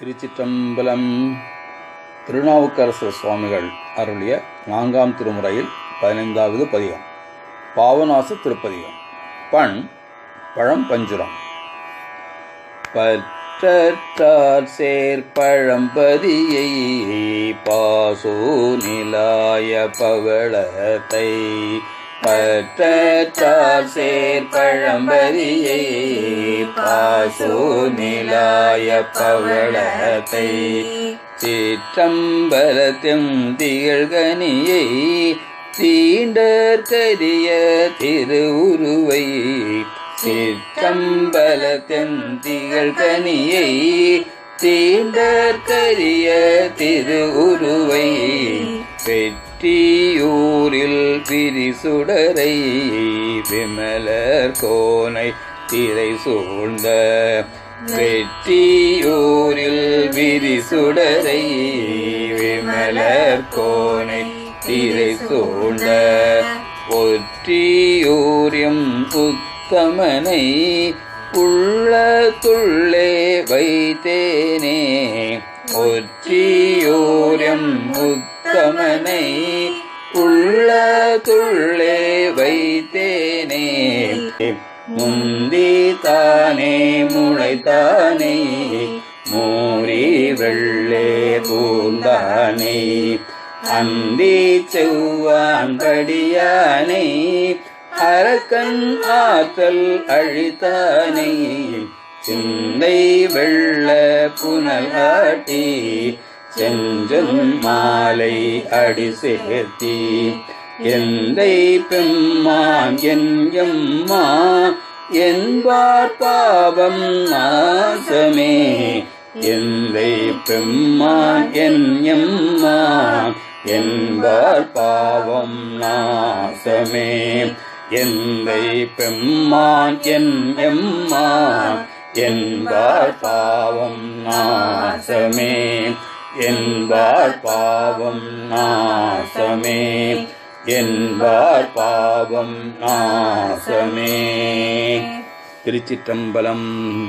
திருச்சிற்றம்பலம். திருநாவுக்கரசர் சுவாமிகள் அருளிய நான்காம் திருமுறையில் பதினைந்தாவது பதிகம். பாவநாச திருப்பதிகம். பண் பழம் பஞ்சுரம். பற்றற்றார் சேர்பழம்பதியை பாசோ நிலாய பவளத்தை பற்றற்றார் சேர்பழம்பதியை பாசோ நிலாய பவளத்தை சிற்றம்பலத்தும் திகழ்கனியை தீண்டற்கரிய திருவுருவை சிற்றம்பலத்தின் திகழ்கனியை தீண்டற்கரிய திருவுருவை வெற்றியூரில் பிரிசுடரை விமலர் கோனை திரை சூழ்ந்த வெற்றியூரில் விரிசுடரை விமலர் கோனை திரை சூழ்ந்த ஒற்றியூரியம் உத்தமனை உள்ளத்துள்ளே வைத்தேனே. ஒற்றியூரியம் உத்தமனை உள்ளத்துள்ளே வைத்தேனே. முந்தி தானே முளைத்தானே. மூரி வெள்ளே பூந்தானே. அந்தி செவ்வான் படியானை அரக்கன் ஆற்றல் அழித்தானே. சிந்தை வெள்ள புனல் ஆட்டி செஞ்சல் மாலை அடி சேர்த்தி. எந்தை பெம்மான் எம்மா என்பார் பாவம் நாசமே. எந்தை பெம்மான் எம்மா என்பார் பாவம் நாசமே. எந்தை பெம்மான் எம்மா என்பார் பாவம் நாசமே. என்பார் பாவம் நாசமே. என்பார் பாவம் நாசமே. திருச்சிற்றம்பலம்